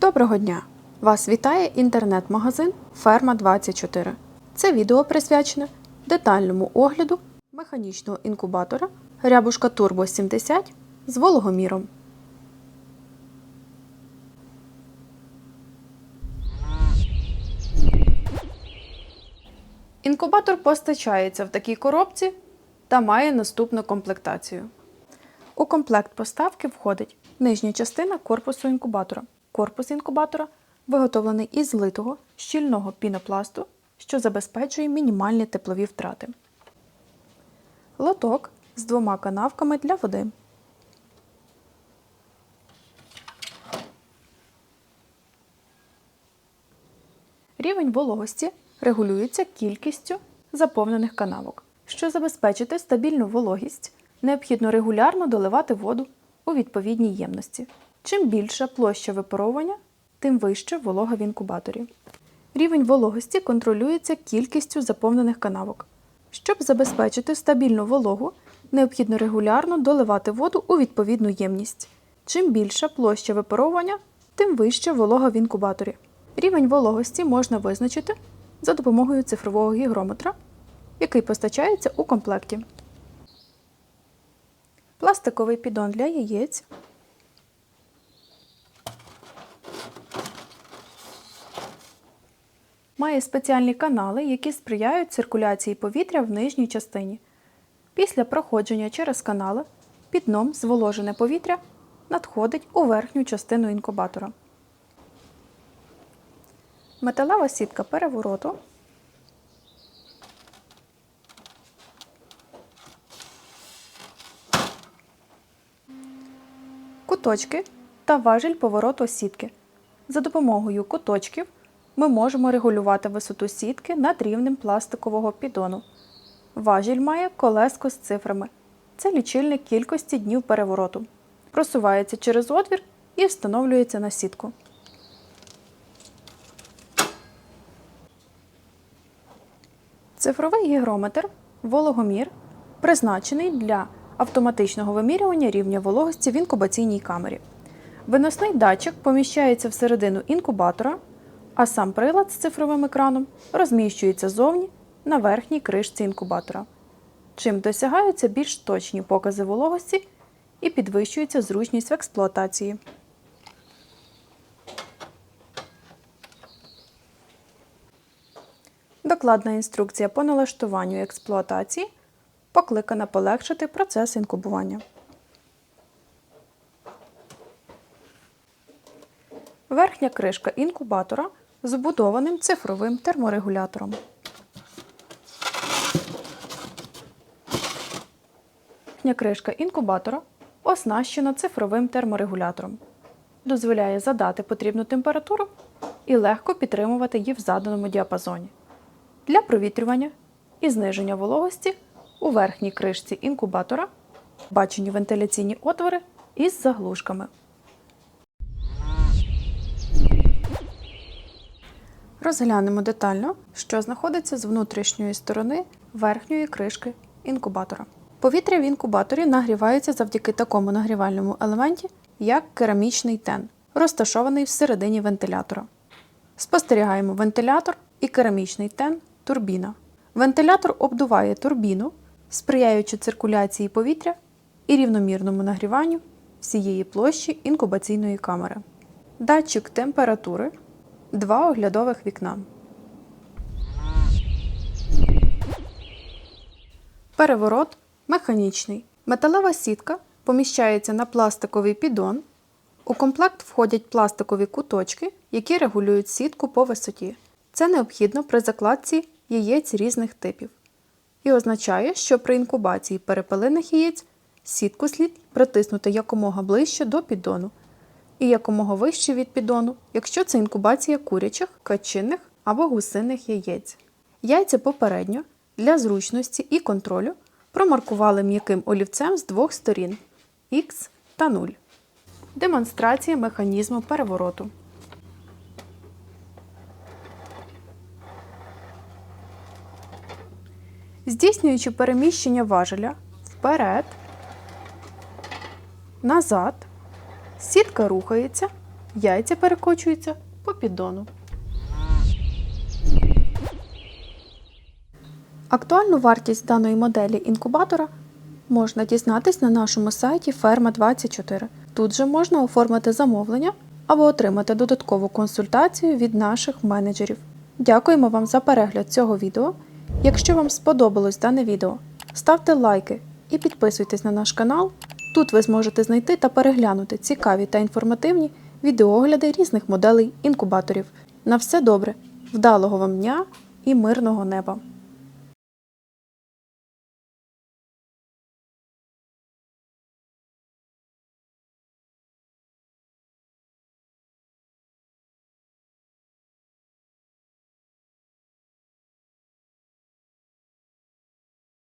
Доброго дня! Вас вітає інтернет-магазин Ферма 24. Це відео присвячене детальному огляду механічного інкубатора Рябушка Turbo 70 з вологоміром. Інкубатор постачається в такій коробці та має наступну комплектацію. У комплект поставки входить нижня частина корпусу інкубатора. Корпус інкубатора виготовлений із злитого щільного пінопласту, що забезпечує мінімальні теплові втрати. Лоток з двома канавками для води. Рівень вологості регулюється кількістю заповнених канавок. Щоб забезпечити стабільну вологість, необхідно регулярно доливати воду у відповідній ємності. Чим більша площа випаровування, тим вище волога в інкубаторі. Рівень вологості контролюється кількістю заповнених канавок. Щоб забезпечити стабільну вологу, необхідно регулярно доливати воду у відповідну ємність. Чим більша площа випаровування, тим вища волога в інкубаторі. Рівень вологості можна визначити за допомогою цифрового гігрометра, який постачається у комплекті. Пластиковий піддон для яєць. Має спеціальні канали, які сприяють циркуляції повітря в нижній частині. Після проходження через канали під дном зволожене повітря надходить у верхню частину інкубатора. Металева сітка перевороту. Куточки та важіль повороту сітки. За допомогою куточків ми можемо регулювати висоту сітки над рівнем пластикового піддону. Важіль має колеско з цифрами. Це лічильник кількості днів перевороту. Просувається через отвір і встановлюється на сітку. Цифровий гігрометр вологомір призначений для автоматичного вимірювання рівня вологості в інкубаційній камері. Виносний датчик поміщається всередину інкубатора, а сам прилад з цифровим екраном розміщується зовні на верхній кришці інкубатора, чим досягаються більш точні покази вологості і підвищується зручність в експлуатації. Докладна інструкція по налаштуванню експлуатації покликана полегшити процес інкубування. Верхня кришка інкубатора з вбудованим цифровим терморегулятором. Кришка інкубатора оснащена цифровим терморегулятором. Дозволяє задати потрібну температуру і легко підтримувати її в заданому діапазоні. Для провітрювання і зниження вологості у верхній кришці інкубатора бачені вентиляційні отвори із заглушками. Розглянемо детально, що знаходиться з внутрішньої сторони верхньої кришки інкубатора. Повітря в інкубаторі нагрівається завдяки такому нагрівальному елементі, як керамічний тен, розташований всередині вентилятора. Спостерігаємо вентилятор і керамічний тен турбіна. Вентилятор обдуває турбіну, сприяючи циркуляції повітря і рівномірному нагріванню всієї площі інкубаційної камери. Датчик температури, два оглядових вікна. Переворот механічний. Металева сітка поміщається на пластиковий піддон. У комплект входять пластикові куточки, які регулюють сітку по висоті. Це необхідно при закладці яєць різних типів. І означає, що при інкубації перепелиних яєць сітку слід притиснути якомога ближче до піддону і якомога вище від піддону, якщо це інкубація курячих, качинних або гусиних яєць. Яйця попередньо для зручності і контролю промаркували м'яким олівцем з двох сторін Х та 0. Демонстрація механізму перевороту. Здійснюючи переміщення важеля вперед, назад, сітка рухається Яйця перекочуються по піддону. Актуальну вартість даної моделі інкубатора можна дізнатись на нашому сайті Ферма24. Тут же можна оформити замовлення або отримати додаткову консультацію від наших менеджерів. Дякуємо вам за перегляд цього відео. Якщо вам сподобалось дане відео, ставте лайки і підписуйтесь на наш канал. Тут ви зможете знайти та переглянути цікаві та інформативні відеогляди різних моделей інкубаторів. На все добре, вдалого вам дня і мирного неба!